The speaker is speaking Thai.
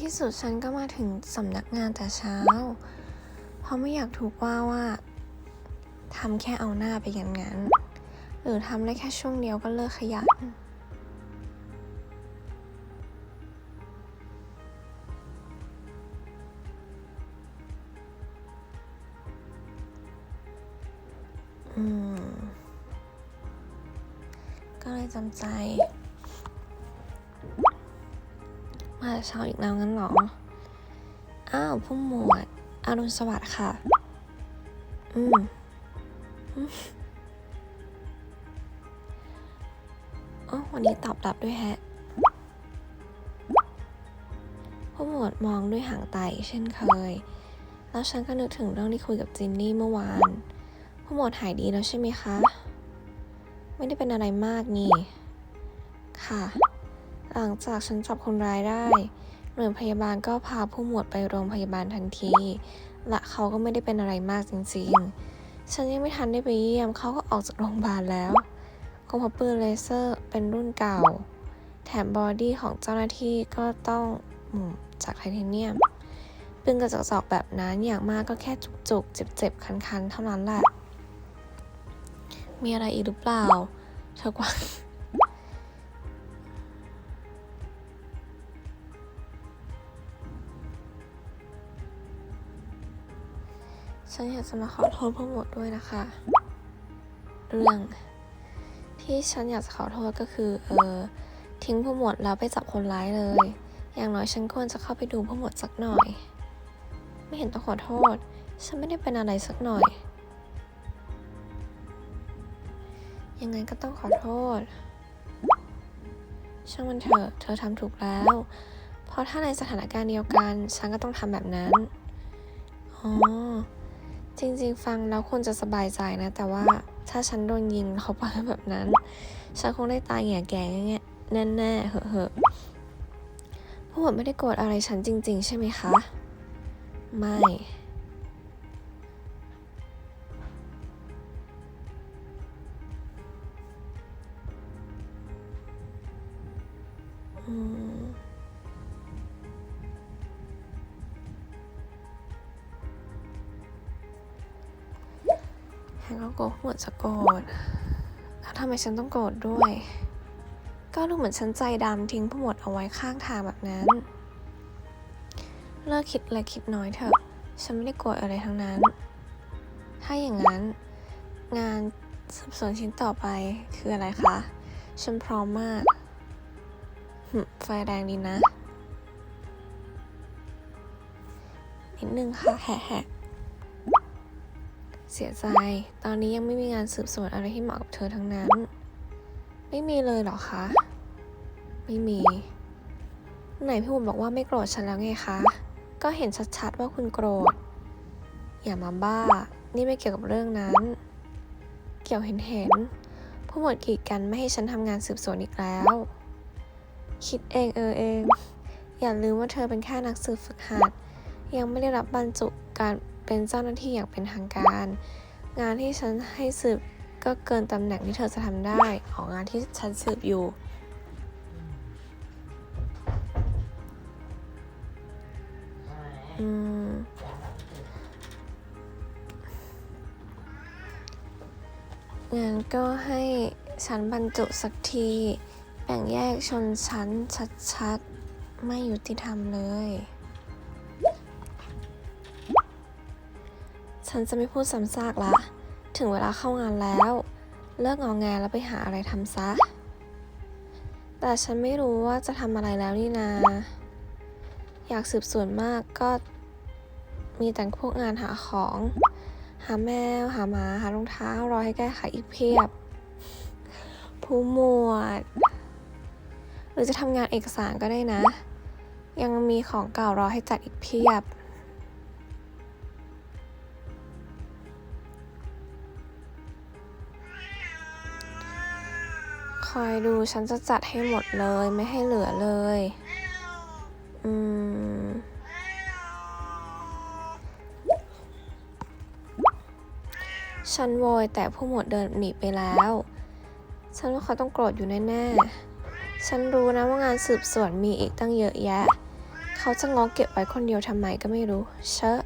ที่สุดฉันก็มาถึงสำนักงานแต่เช้า เพราะไม่อยากถูกว่าว่าทำแค่เอาหน้าไปอย่างนั้น หรือทำได้แค่ช่วงเดียวก็เลิกขยันอืมก็เลยจำใจ มาเช้าอีกแล้วงั้นเหรอ อ้าวผู้หมวดอรุณสวัสดิ์ค่ะอืมอืม อ๋อ วันนี้ตอบรับด้วยแฮะผู้หมวดมองด้วยหางตาอีกเช่นเคย แล้วฉันก็นึกถึงเรื่องที่คุยกับจินนี่เมื่อวาน ผู้หมวดหายดีแล้วใช่ไหมคะ ไม่ได้เป็นอะไรมากนี่ ค่ะ หลังจากฉันจับคนร้ายได้ หน่วยพยาบาลก็พาผู้หมวดไปโรงพยาบาลทันที และเขาก็ไม่ได้เป็นอะไรมากจริงๆ ฉันยังไม่ทันได้ไปเยี่ยมเขาก็ออกจากโรงพยาบาลแล้วก็เพราะปืนเลเซอร์เป็นรุ่นเก่า แถมบอดี้ของเจ้าหน้าที่ก็ต้องจากไทเทเนียมปืนกระจอกๆแบบนั้นอย่างมากก็แค่จุกๆ เจ็บๆ คันๆ เท่านั้นแหละ มีอะไรอีกหรือเปล่าเธอกวา ฉันอยากจะมาขอโทษผู้หมดด้วยนะคะ เรื่อง ที่ฉันอยากจะขอโทษก็คือเออทิ้งผู้หมวดแล้วไปจับคนร้ายเลย อย่างน้อยฉันควรจะเข้าไปดูผู้หมวดสักหน่อย ไม่เห็นต้องขอโทษ ฉันไม่ได้เป็นอะไรสักหน่อย ยังไงก็ต้องขอโทษ ช่างมันเถอะ เธอทำถูกแล้ว เพราะถ้าในสถานการณ์เดียวกัน ฉันก็ต้องทำแบบนั้น อ๋อ จริง ๆ ฟังแล้วควรจะสบายใจนะ แต่ว่าถ้าฉันโดนยิงเขาไปแบบนั้น ฉันคงได้ตายแง่แก่แง่แน่แน่ๆเหอะเหอะพวกผมไม่ได้โกรธอะไรฉันจริง ๆ ใช่ไหมคะ ไม่ อืม นก็โกรธหมดจะโกรธแล้วทำไมฉันต้องโกรธด้วย ก็ดูเหมือนฉันใจดำทิ้งผู้หมดเอาไว้ข้างทางแบบนั้น เลิกคิดและคิดน้อยเถอะ ฉันไม่ได้โกรธอะไรทั้งนั้น ถ้าอย่างนั้น งานสืบสวนชิ้นต่อไปคืออะไรคะ ฉันพร้อมมากหึไฟแรงดีนะ นิดนึงค่ะแหะ เสียใจ ตอนนี้ยังไม่มีงานสืบสวนอะไรที่เหมาะกับเธอทั้งนั้น ไม่มีเลยเหรอคะ ไม่มี ไหนพี่บุ๋มบอกว่าไม่โกรธฉันแล้วไงคะ ก็เห็นชัดๆว่าคุณโกรธ อย่ามาบ้า นี่ไม่เกี่ยวกับเรื่องนั้น เกี่ยวเห็นเห็นๆผู้หมวดกีดกันไม่ให้ฉันทำงานสืบสวนอีกแล้ว คิดเองเออเอง อย่าลืมว่าเธอเป็นแค่นักสืบฝึกหัด ยังไม่ได้รับบรรจุการ เป็นเจ้าหน้าที่อย่างเป็นทางการ งานที่ฉันให้สืบก็เกินตำแหน่งที่เธอจะทำได้ ของงานที่ฉันสืบอยู่ อืมงั้นก็ให้ฉันบรรจุสักที แบ่งแยกชนชั้นชัดๆ ไม่ยุติธรรมเลย ฉันจะไม่พูดซ้ำซากละ ถึงเวลาเข้างานแล้ว เลิกงองแงแล้วไปหาอะไรทำซะ แต่ฉันไม่รู้ว่าจะทำอะไรแล้วนี่นา อยากสืบสวนมากก็ มีแต่พวกงานหาของ หาแมว หาหมา หารองเท้ารอให้แก้ไขอีกเพียบ ผู้หมวด หรือจะทำงานเอกสารก็ได้นะ ยังมีของเก่ารอให้จัดอีกเพียบ คอยดูฉันจะจัดให้หมดเลยไม่ให้เหลือเลย อืม ฉันโวยแต่ผู้หมวดเดินหนีไปแล้ว ฉันว่าเขาต้องโกรธอยู่แน่ๆ ฉันรู้นะว่างานสืบสวนมีอีกตั้งเยอะแยะ เขาจะงอเก็บไว้คนเดียวทำไมก็ไม่รู้ เชอะ